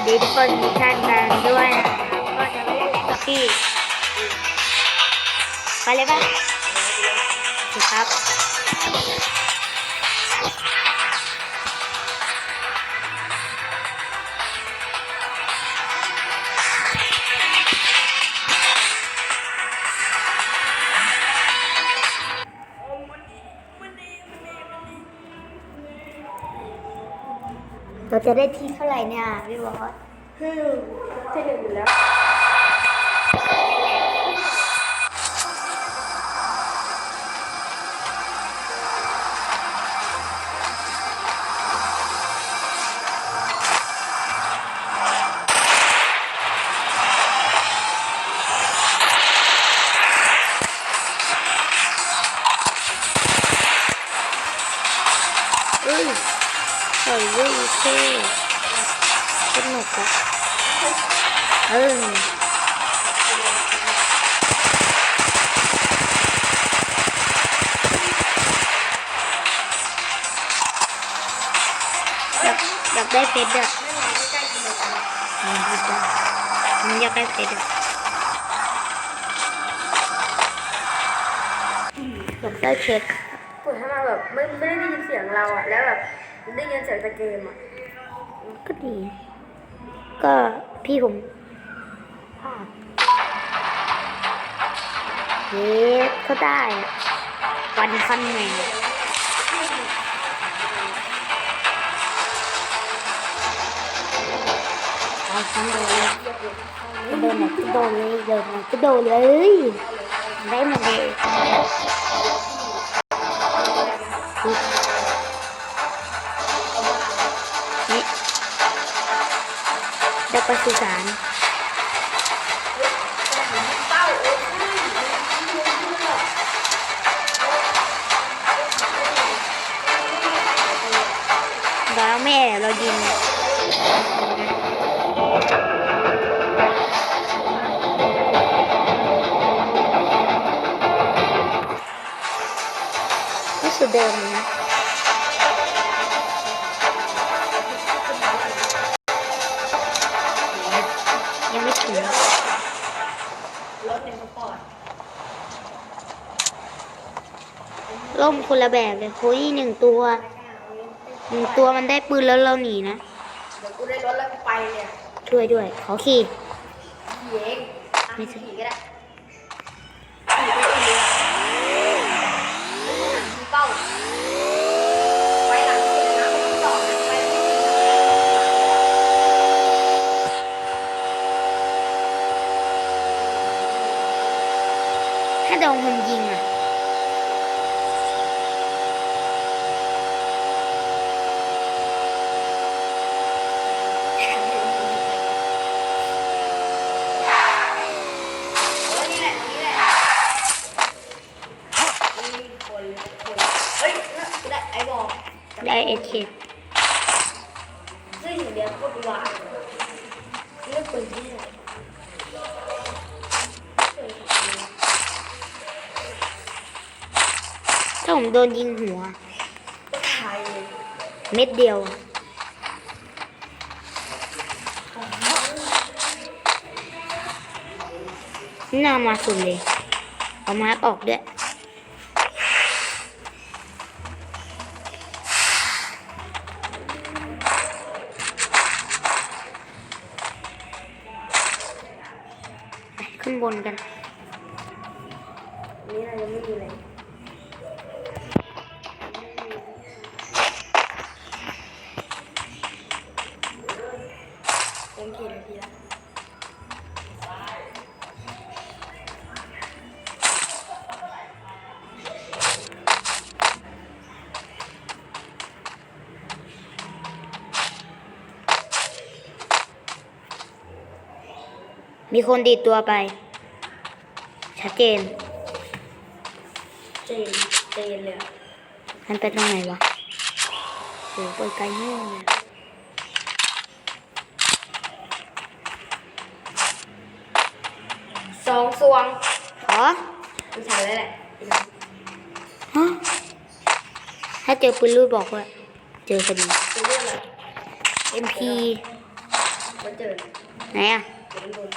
วัสดีทุกคนทุกท่านกันด้วยนะก็จะไม่ได้กับพี่ไปเลยปะครับ เราจะได้ที่เท่าไหร่เนี่ยพี่บอสคือที่หนึ่งอยู่แล้ว เอออยากอยากได้เพชรอะไม่มาใกล้ๆกินเลยกันอืมดีจังผมอยากได้เพชรอะอยากได้เพชรปวดให้มาแบบไม่ไม่ได้ยินเสียงเราอะแล้วแบบได้ยินเสียงแต่เกมอะก็ดี ก็พี่ผม เฮ้ก็ได้อะวันคันแมวเอาฉันโดนเลยก็โดนไหนก็โดนเลยโดนไหนก็โดนเลยได้หมดเลยอุ๊ยนี่ได้ไปสื่อสาร เป้าเอ้ย บ้าแม่ เรายิงนี่สุดเดิมเลยนะยังไม่ถึงรถเป็นสปอร์ตล่มคนละแบบเลยคุยหนึ่งตัว หนึ่งตัวมันได้ปืนแล้วเราหนีนะเดี๋ยวกูได้รถแล้วกูไปเนี่ยช่วยด้วย ขอขี่ขี่เองอะไม่ใช่ขี่ก็ได้ขี่ไปเองขี่เป้าไปหลังสุดนะไม่ต้องจอดนะไปที่นี่ถ้าโดนคนยิงอะ เออนี่แหละนี่แหละนี่คนคนเฮ้ยกูได้ไอ้ บอกได้เอเคซึ่งอย่างเดียวโคตรหวานเลือกปืนที่ไหนถ้าผมโดนยิงหัวก็ไทยเลยเม็ดเดียวหน้ามาสุดเลย เอามาร์กออกด้วย นี่เรายังไม่มีเลยยังกี่นาทีละมีคนดีตัวไป ชัดเจน เจนเจนเลยอะมันไปตรงไหนวะโหไปไกลมากเลยสองสวงขอไม่ใช่แล้วแหละฮะถ้าเจอปืนลูดบอกว่า เจอพอดีเป็นเรื่องอะไร MP เอเขาเจอไหนอะเดี๋ยวมันโดน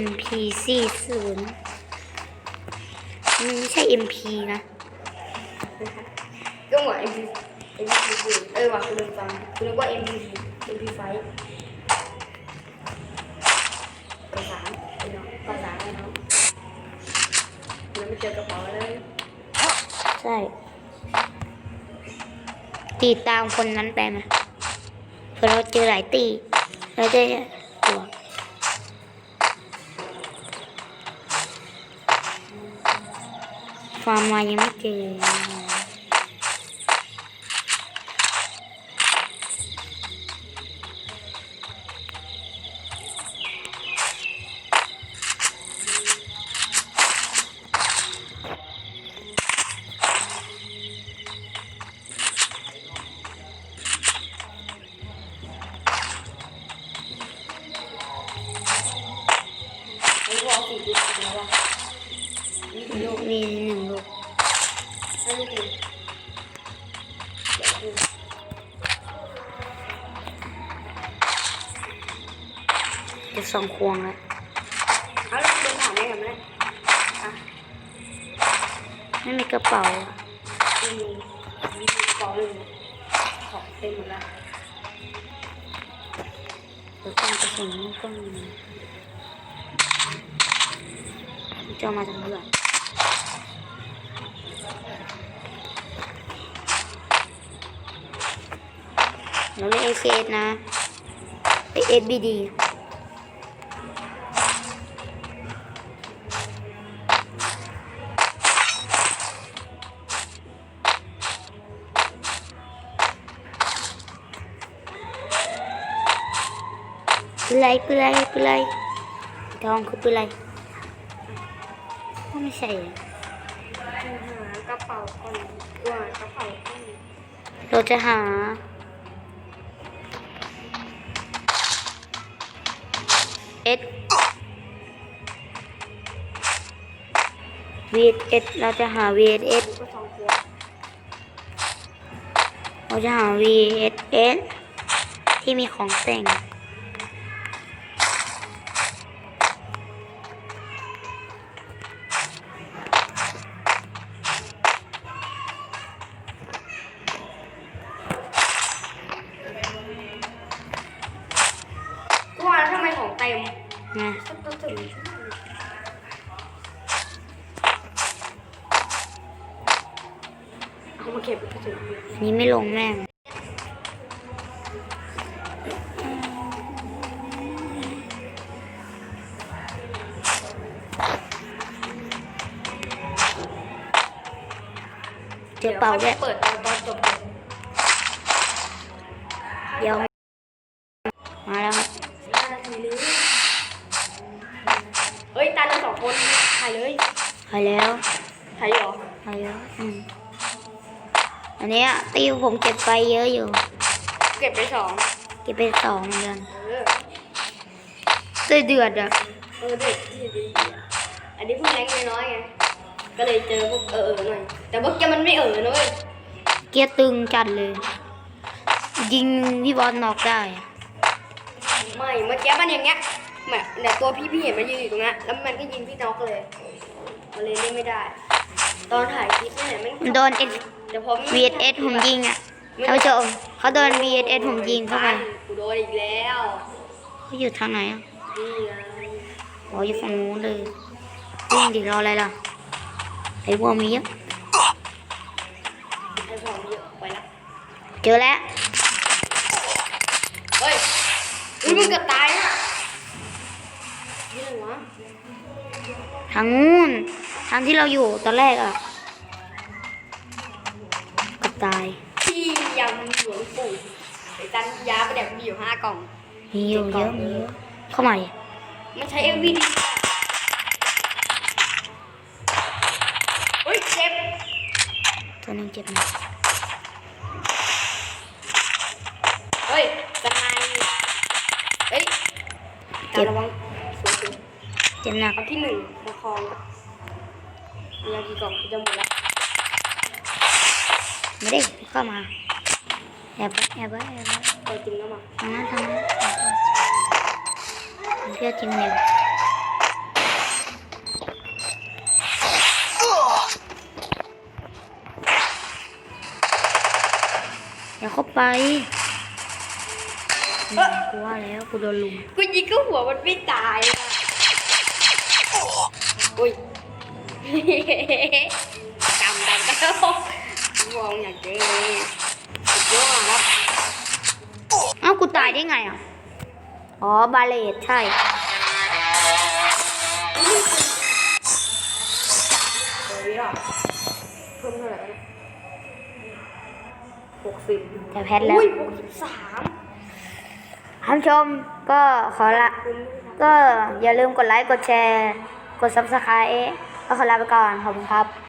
NPC ศูนย์ มันไม่ใช่ MP นะก็เหมือน MP MP เออว่ะคุณลืมฟังคุณนึกว่า MP MP ไฟกระสานไอ้น้องกระสานไอ้น้องแล้วไม่เจอกระเป๋าเลยใช่ตีตามคนนั้นไปไหมเผื่อเราเจอหลายตีเราจะ ตัวฟ ให้ลูกดูเดี๋ยวดูจะสองควงแล้วเอาลูกเดินผ่านได้กับแม่อะไม่มีกระเป๋าอะมีมีกระเป๋าหนึ่งของเต็มหมดแล้วเดี๋ยวกล้องกระสุนก็มีจะเอามาจากเพื่อ นเราเล่น ACS นะ SBD ปืนไรปืนไรปืนไรทองคือปืนไรก็ไม่ใช่อะหากระเป๋าก่อนว่ากระเป๋าก่อนเราจะหา S VS เราจะหา v s s เราจะหา v s s ที่มีของแต่ง เอามาเก็บไปถึงอันนี้ไม่ลงแม่งเจอเป่าด้วยเปิดตอนตอนจบเลยเดี๋ยว มาแล้วครับห้านาทีเลยเฮ้ยตาเราสองคนถ่ายเลยไปแล้วถ่ายเหรอไปแล้วอืม อันเนี้ยติวผมเก็บไปเยอะอยู่ เก็บไปสองเก็บไปสองเดือนเออเดือดเดือดอะเออเด็กที่ดีอะอันนี้เพิ่งแรงน้อยๆไงก็เลยเจอพวกเออเออหน่อยแต่พวกแกมันไม่เออนะเว้ยเกียร์ตึงจัดเลย ยิงพี่บอลนอกได้อะไม่เมื่อกี้มันอย่างเงี้ยแบบเนี่ยตัวพี่พี่เห็นมันยืนอยู่ตรงนั้นแล้วมันก็ยิงพี่น็อกเลยมันเลยเล่นไม่ได้ ตอนถ่ายคลิปเนี่ยมันมันโดน S แต่พอ VSS ผมยิงอะท่านผู้ชมเขาโดน VSS ผมยิงเข้าไปกูโดนอีกแล้วเขาอยู่ทางไหนอะนี่ไงอ๋ออยู่ฝั่งนู้นเลยวิ่งดิรออะไรล่ะไอ้วัวมีเยอะไอ้ของเยอะไปละเจอแล้วเฮ้ยอุ้ยมึงเกือบตายอะนี่อะไรวะทางนู้นทางที่เราอยู่ตอนแรกอะก็ตายพี่ยำหลวงปู่ไอ้จันยาไปแดกมีอยู่ห้ากล่องมีอยู่เยอะมีเยอะเข้ามาดิมันใช้ MVD เฮ้ยเจ็บตัวหนึงเจ็บหนักเฮ้ยสนายเฮ้ยตาระวังสวยเจ็บหนักๆเอาที่หนึ่งประคอง มียากี่กล่องจะหมดแล้วไม่ได้เข้ามาแอบไว้แอบไว้แอบไว้เอาจริงแล้วมั้งทางนั้นทางนั้นชื่อจริงเร็วอย่าเข้าไปอืมกูว่าแล้วกูโดนลุมกูยิงก็หัวมันไม่ตายอะอุ้ย จำได้แล้วมองอย่างเจ๊สุดยอดครับเอ้ากูตายได้ไงอะ อ๋อบาเลตใช่เฮ้ยอะเพิ่มเท่าไหร่หกสิบแต่แพทแล้วอุ้ยหกสิบสามท่านผู้ชมก็ขอละคุณก็อย่าลืมกดไลค์ กดแชร์ กด subscribe ก็ขอลาไปก่อนขอบคุณครับ